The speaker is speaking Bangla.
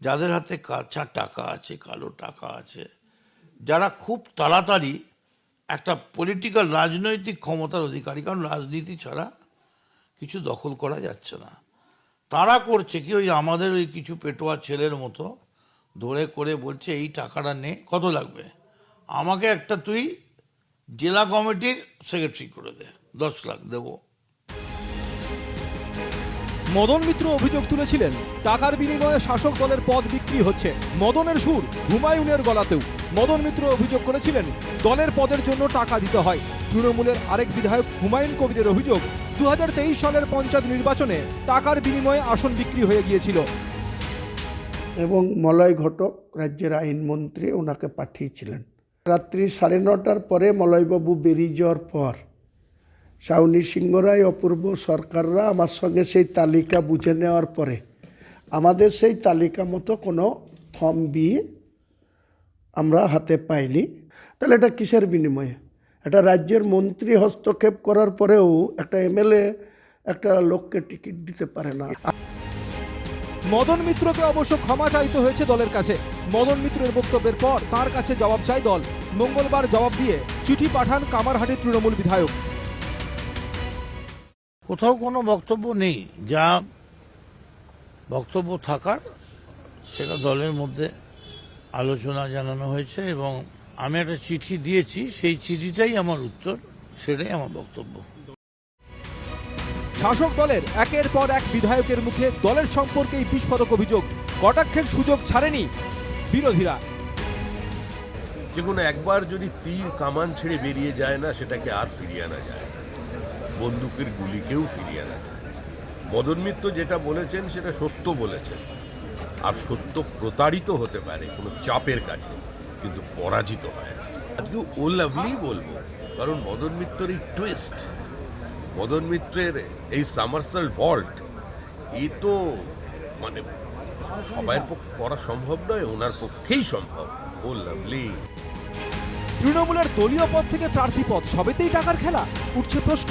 যাদের হাতে কাঁচা টাকা আছে, কালো টাকা আছে, যারা খুব তাড়াতাড়ি একটা পলিটিক্যাল রাজনৈতিক ক্ষমতার অধিকারী, কারণ রাজনীতি ছাড়া কিছু দখল করা যাচ্ছে না। তারা করছে কি, ওই আমাদের ওই কিছু পেটোয়া ছেলের মতো ধরে করে বলছে, এই টাকাটা নে, কত লাগবে? আমাকে একটা তুই জেলা কমিটির সেক্রেটারি করে দে, দশ লাখ দেবো। মদন মিত্র অভিযোগ তুলেছিলেন, টাকার বিনিময়ে শাসক দলের পদ বিক্রি হচ্ছে। মদনের সুর হুমায়ুনের গলাতেও। মদন মিত্র অভিযোগ করেছিলেন, দলের পদের জন্য টাকা দিতে হয়। তৃণমূলের আরেক বিধায়ক হুমায়ুন কবিরের অভিযোগ দু হাজার তেইশ সালের পঞ্চায়েত নির্বাচনে টাকার বিনিময়ে আসন বিক্রি হয়ে গিয়েছিল। এবং মলয় ঘটক রাজ্যের আইনমন্ত্রী ওনাকে পাঠিয়েছিলেন। রাত্রি সাড়ে নটার পরে মলয়বাবু বেরিয়ে যাওয়ার পর শাউনি সিংহ রায় অপূর্ব সরকাররা আমার সঙ্গে সেই তালিকা বুঝে নেওয়ার পরে আমাদের সেই তালিকা মতো কোনো ফর্ম বি আমরা হাতে পাইনি। তাহলে এটা কিসের বিনিময়ে? একটা রাজ্যের মন্ত্রী হস্তক্ষেপ করার পরেও একটা এমএলএ, একটা লোককে টিকিট দিতে পারে না। মদন মিত্রকে অবশ্য ক্ষমা চাইতে হয়েছে দলের কাছে। মদন মিত্রের বক্তব্যের পর তার কাছে জবাব চায় দল। মঙ্গলবার জবাব দিয়ে চিঠি পাঠান কামারহাটির তৃণমূল বিধায়ক। কোথাও কোনো বক্তব্য নেই যা বক্তব্য থাকার সেটা দলের মধ্যে আলোচনা জানানো হয়েছে এবং আমি একটা চিঠি দিয়েছি সেই চিঠিটাই আমার উত্তর সেটাই আমার বক্তব্য। শাসক দলের একের পর এক বিধায়কের মুখে দলের সম্পর্কেই বিস্ফোরক অভিযোগ কটাক্ষের সুযোগ ছাড়েনি বিরোধীরা। যে কোনো একবার যদি তীর কামান ছেড়ে বেরিয়ে যায় না সেটাকে আর ফিরিয়ে আনা যায় না। বন্দুকের গুলিকেও ফিরিয়ে আনা মদন মিত্র যেটা বলেছেন, সেটা সত্য বলেছেন। আর সত্য প্রতারিত হতে পারে কোনো চাপের কাছে, কিন্তু পরাজিত হয় আজকে ও লাভলি বলব, কারণ মদন মিত্রের এই টুইস্ট মদন মিত্রের এই সামারসাল ভল্ট এ তো মানে সবার পক্ষে করা সম্ভব নয়, ওনার পক্ষেই সম্ভব। ও লাভলি তৃণমূলের দলীয় পদ থেকে প্রার্থী পদ সবেতেই টাকার খেলা, উঠছে প্রশ্ন।